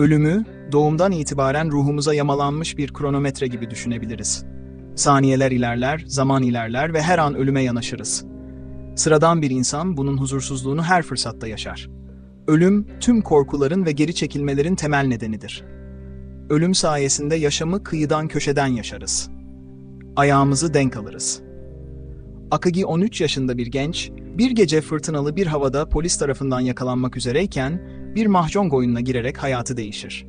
Ölümü, doğumdan itibaren ruhumuza yamalanmış bir kronometre gibi düşünebiliriz. Saniyeler ilerler, zaman ilerler ve her an ölüme yanaşırız. Sıradan bir insan bunun huzursuzluğunu her fırsatta yaşar. Ölüm, tüm korkuların ve geri çekilmelerin temel nedenidir. Ölüm sayesinde yaşamı kıyıdan köşeden yaşarız. Ayağımızı denk alırız. Akagi 13 yaşında bir genç, bir gece fırtınalı bir havada polis tarafından yakalanmak üzereyken bir mahjong oyununa girerek hayatı değişir.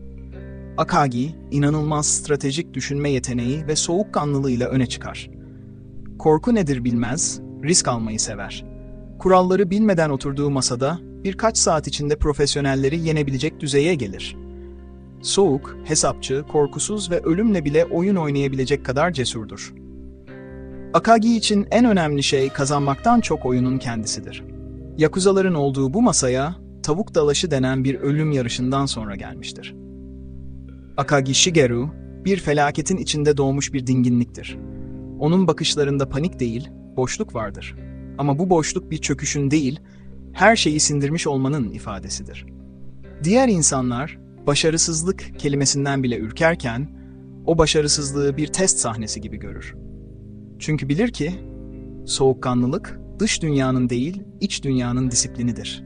Akagi, inanılmaz stratejik düşünme yeteneği ve soğukkanlılığıyla öne çıkar. Korku nedir bilmez, risk almayı sever. Kuralları bilmeden oturduğu masada birkaç saat içinde profesyonelleri yenebilecek düzeye gelir. Soğuk, hesapçı, korkusuz ve ölümle bile oyun oynayabilecek kadar cesurdur. Akagi için en önemli şey kazanmaktan çok oyunun kendisidir. Yakuzaların olduğu bu masaya tavuk dalaşı denen bir ölüm yarışından sonra gelmiştir. Akagi Shigeru, bir felaketin içinde doğmuş bir dinginliktir. Onun bakışlarında panik değil, boşluk vardır. Ama bu boşluk bir çöküşün değil, her şeyi sindirmiş olmanın ifadesidir. Diğer insanlar, başarısızlık kelimesinden bile ürkerken, o başarısızlığı bir test sahnesi gibi görür. Çünkü bilir ki, soğukkanlılık, dış dünyanın değil, iç dünyanın disiplinidir.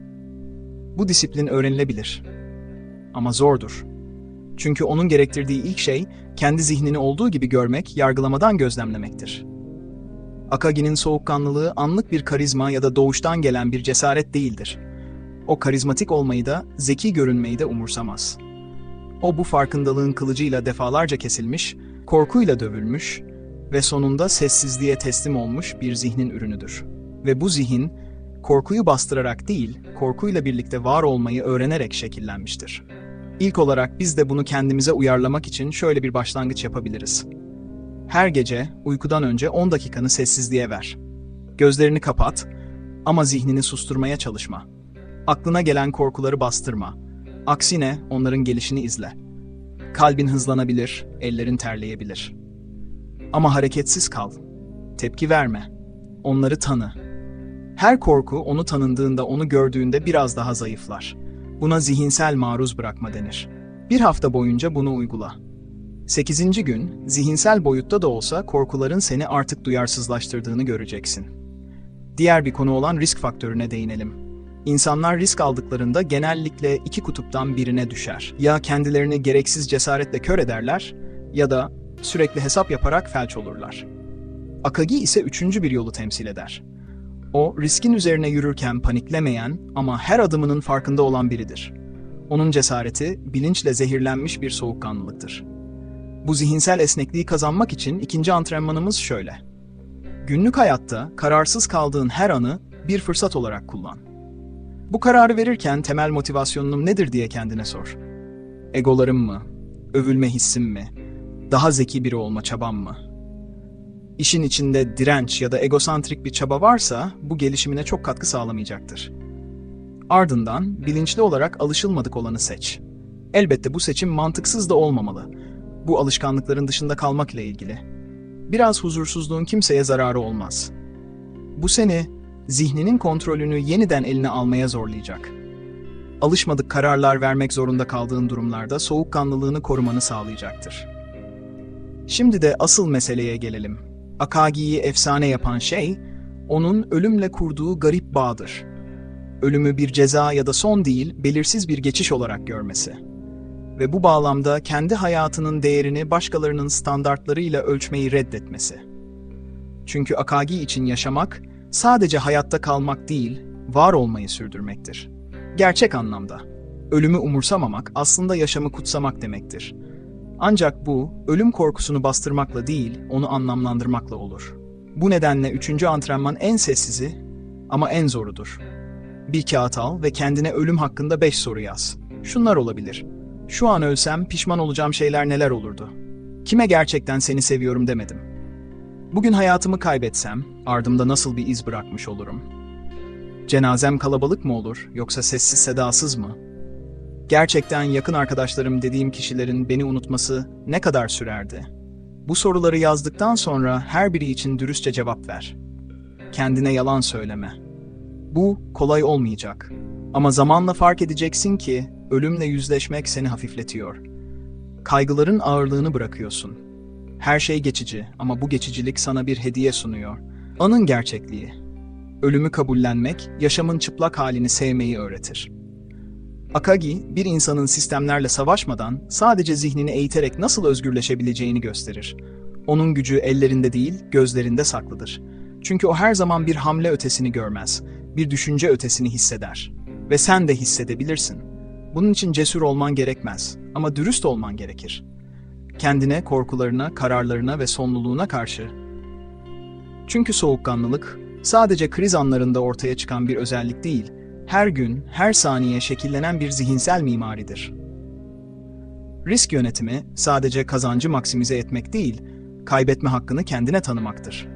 Bu disiplin öğrenilebilir. Ama zordur. Çünkü onun gerektirdiği ilk şey, kendi zihnini olduğu gibi görmek, yargılamadan gözlemlemektir. Akagi'nin soğukkanlılığı anlık bir karizma ya da doğuştan gelen bir cesaret değildir. O karizmatik olmayı da, zeki görünmeyi de umursamaz. O bu farkındalığın kılıcıyla defalarca kesilmiş, korkuyla dövülmüş ve sonunda sessizliğe teslim olmuş bir zihnin ürünüdür. Ve bu zihin, korkuyu bastırarak değil, korkuyla birlikte var olmayı öğrenerek şekillenmiştir. İlk olarak biz de bunu kendimize uyarlamak için şöyle bir başlangıç yapabiliriz. Her gece uykudan önce 10 dakikanı sessizliğe ver. Gözlerini kapat ama zihnini susturmaya çalışma. Aklına gelen korkuları bastırma. Aksine onların gelişini izle. Kalbin hızlanabilir, ellerin terleyebilir. Ama hareketsiz kal. Tepki verme. Onları tanı. Her korku onu tanındığında, onu gördüğünde biraz daha zayıflar. Buna zihinsel maruz bırakma denir. Bir hafta boyunca bunu uygula. 8. gün, zihinsel boyutta da olsa korkuların seni artık duyarsızlaştırdığını göreceksin. Diğer bir konu olan risk faktörüne değinelim. İnsanlar risk aldıklarında genellikle iki kutuptan birine düşer. Ya kendilerini gereksiz cesaretle kör ederler ya da sürekli hesap yaparak felç olurlar. Akagi ise üçüncü bir yolu temsil eder. O, riskin üzerine yürürken paniklemeyen ama her adımının farkında olan biridir. Onun cesareti, bilinçle zehirlenmiş bir soğukkanlılıktır. Bu zihinsel esnekliği kazanmak için ikinci antrenmanımız şöyle. Günlük hayatta kararsız kaldığın her anı bir fırsat olarak kullan. Bu kararı verirken temel motivasyonum nedir diye kendine sor. Egolarım mı? Övülme hissim mi? Daha zeki biri olma çabam mı? İşin içinde direnç ya da egosantrik bir çaba varsa bu gelişimine çok katkı sağlamayacaktır. Ardından bilinçli olarak alışılmadık olanı seç. Elbette bu seçim mantıksız da olmamalı. Bu alışkanlıkların dışında kalmak ile ilgili. Biraz huzursuzluğun kimseye zararı olmaz. Bu seni zihninin kontrolünü yeniden eline almaya zorlayacak. Alışmadık kararlar vermek zorunda kaldığın durumlarda soğukkanlılığını korumanı sağlayacaktır. Şimdi de asıl meseleye gelelim. Akagi'yi efsane yapan şey, onun ölümle kurduğu garip bağdır. Ölümü bir ceza ya da son değil, belirsiz bir geçiş olarak görmesi. Ve bu bağlamda kendi hayatının değerini başkalarının standartlarıyla ölçmeyi reddetmesi. Çünkü Akagi için yaşamak, sadece hayatta kalmak değil, var olmayı sürdürmektir. Gerçek anlamda. Ölümü umursamamak aslında yaşamı kutsamak demektir. Ancak bu, ölüm korkusunu bastırmakla değil, onu anlamlandırmakla olur. Bu nedenle üçüncü antrenman en sessizi ama en zorudur. Bir kağıt al ve kendine ölüm hakkında beş soru yaz. Şunlar olabilir. Şu an ölsem pişman olacağım şeyler neler olurdu? Kime gerçekten seni seviyorum demedim? Bugün hayatımı kaybetsem, ardımda nasıl bir iz bırakmış olurum? Cenazem kalabalık mı olur, yoksa sessiz sedasız mı? Gerçekten yakın arkadaşlarım dediğim kişilerin beni unutması ne kadar sürerdi? Bu soruları yazdıktan sonra her biri için dürüstçe cevap ver. Kendine yalan söyleme. Bu kolay olmayacak. Ama zamanla fark edeceksin ki ölümle yüzleşmek seni hafifletiyor. Kaygıların ağırlığını bırakıyorsun. Her şey geçici ama bu geçicilik sana bir hediye sunuyor. Anın gerçekliği. Ölümü kabullenmek, yaşamın çıplak halini sevmeyi öğretir. Akagi, bir insanın sistemlerle savaşmadan sadece zihnini eğiterek nasıl özgürleşebileceğini gösterir. Onun gücü ellerinde değil, gözlerinde saklıdır. Çünkü o her zaman bir hamle ötesini görmez, bir düşünce ötesini hisseder. Ve sen de hissedebilirsin. Bunun için cesur olman gerekmez ama dürüst olman gerekir. Kendine, korkularına, kararlarına ve sonluluğuna karşı. Çünkü soğukkanlılık sadece kriz anlarında ortaya çıkan bir özellik değil, her gün, her saniye şekillenen bir zihinsel mimaridir. Risk yönetimi sadece kazancı maksimize etmek değil, kaybetme hakkını kendine tanımaktır.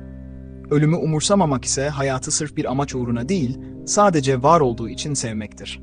Ölümü umursamamak ise hayatı sırf bir amaç uğruna değil, sadece var olduğu için sevmektir.